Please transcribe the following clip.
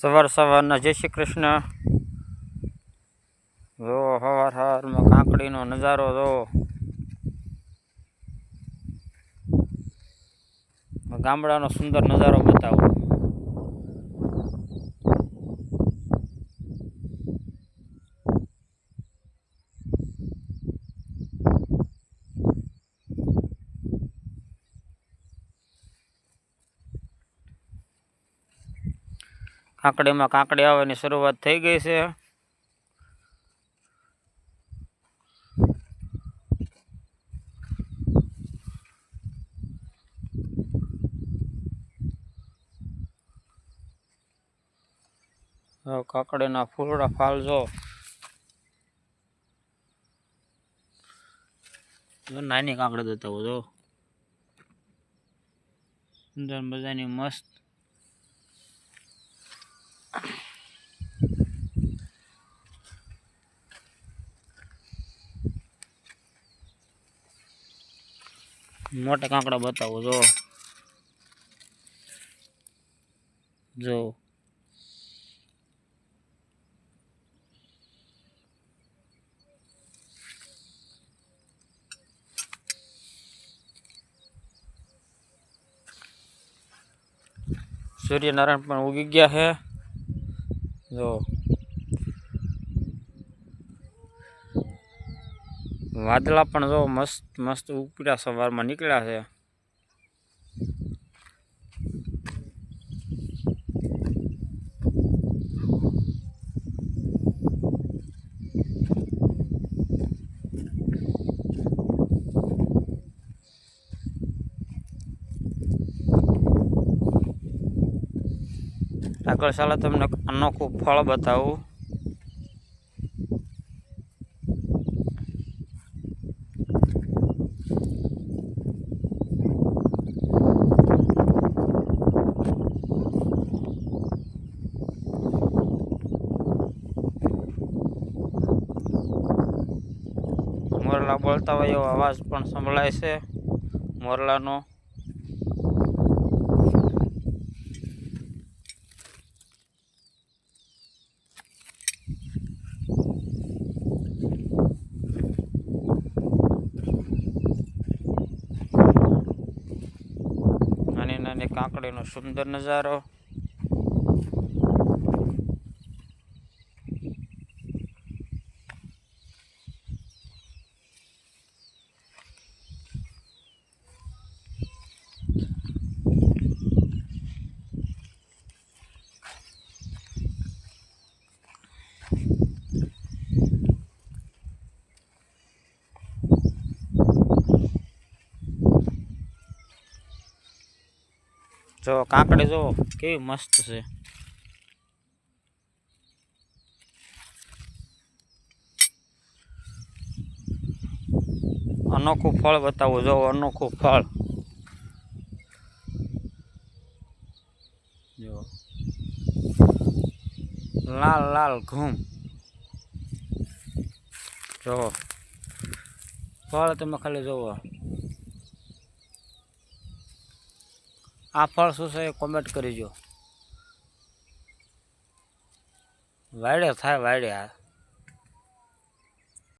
સવાર સવારના જય શ્રી કૃષ્ણ. જો સવાર સવારમાં કાંકડીનો નજારો જો. ગામડાનો સુંદર નજારો બતાવો. કાંકડીમાં કાંકડી આવવાની શરૂઆત થઈ ગઈ છે. કાકડીના ફૂલડા ફાલજો નાની કાંકડી દેતા હોય જો મજાની મસ્ત મોટા કાંકડા બતાવો જો. જો. સૂર્યનારાયણ પણ ઉગી ગયા છે જો. વાદળા પણ જો મસ્ત મસ્ત ઉપડ્યા સવારમાં નીકળ્યા છે. આગળ ચાલો તમને અનોખું ફળ બતાવું. મોરલા બોલતા હોય એવો અવાજ પણ સંભળાય છે મોરલાનો. નાની નાની કાંકડીનો સુંદર નજારો. જો કાંકડી જો કેવી મસ્ત છે. અનોખું ફળ બતાવું જો અનોખું ફળ. જો. લાલ લાલ ઘૂમ જુઓ ફળ તમે ખાલી જોવો. આ ફળ શું છે એ કોમેન્ટ કરીજો વાયડે થાય, વાયડે આ.